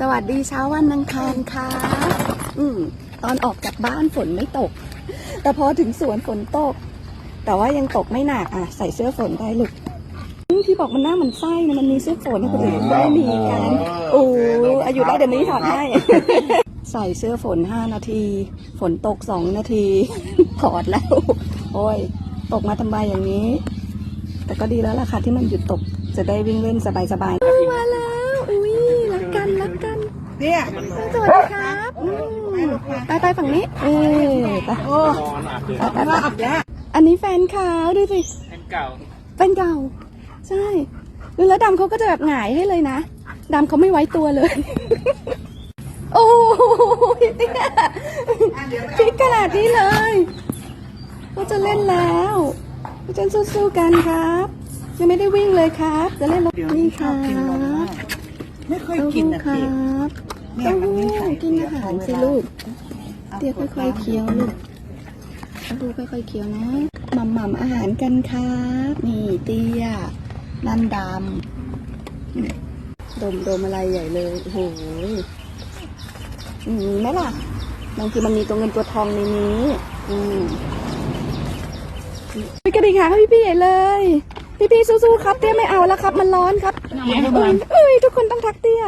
สวัสดีเช้าวันอังคารค่ะ อืม ตอนออกจากบ้านฝนไม่ตก แต่พอถึงสวนฝนตก แต่ว่ายังตกไม่หนักอะ ใส่เสื้อฝนได้ลูกอืมที่บอกมันหน้ามันไส้นะมันมีเสื้อฝนให้คนอื่นไม่มีกันโอ้อายุได้เดี๋ยวนี้ถอดให้ ใส่เสื้อฝนห้านาที ฝนตกสองนาทีถอดแล้ว โอ้ย ตกมาทำไมอย่างนี้ แต่ก็ดีแล้วล่ะค่ะที่มันหยุดตกจะได้วิ่งเล่นสบายๆมาแล้วอุ้ยรั กกันรักกันเนี่ยสวัสดีครับอืมไปไปฝั่งนี้เออไปโอ้ไปไปไปว่าอับแล้วอันนี้แฟนเขาดูสิเป็นเก่าแฟนเก่า ใช่แล้วดำเขาก็จะแบบหงายให้เลยนะดำเขาไม่ไว้ตัวเลย โอ้ยเนี่ยพิกขนาดนี้เลยก็จะเล่นแล้วก็จะสู้ๆกันครับ ยังไม่ได้วิ่งเลยครับ จะเล่นรถเดี๋ยวนี่นี้ชคอรับ ไม่ค่อยเต้ากินหู้นะครัเด็กบเนี่ยเต้ามันหู้ไม่ใช่กินอาหารสิลูกเตี้ยค่อยๆเคี้ยวลูกดูค่อยๆเคี้ยวนะหม่ำหม่ำอาหารกันครับนี่เตี้ยนั่นดำนี่ดมดมอะไรใหญ่เลยโอ้โหอืมไหมล่ะบางทีมันมีตัวเงินตัวทองในนี้ อืมไปกระดิ่งหางให้พี่ๆใหญ่เลยพี่ๆ สู้ๆครับเตี้ยไม่เอาแล้วครับ มันร้อนครับเอ้ยเอ้ยทุกคนต้องทักเตี้ย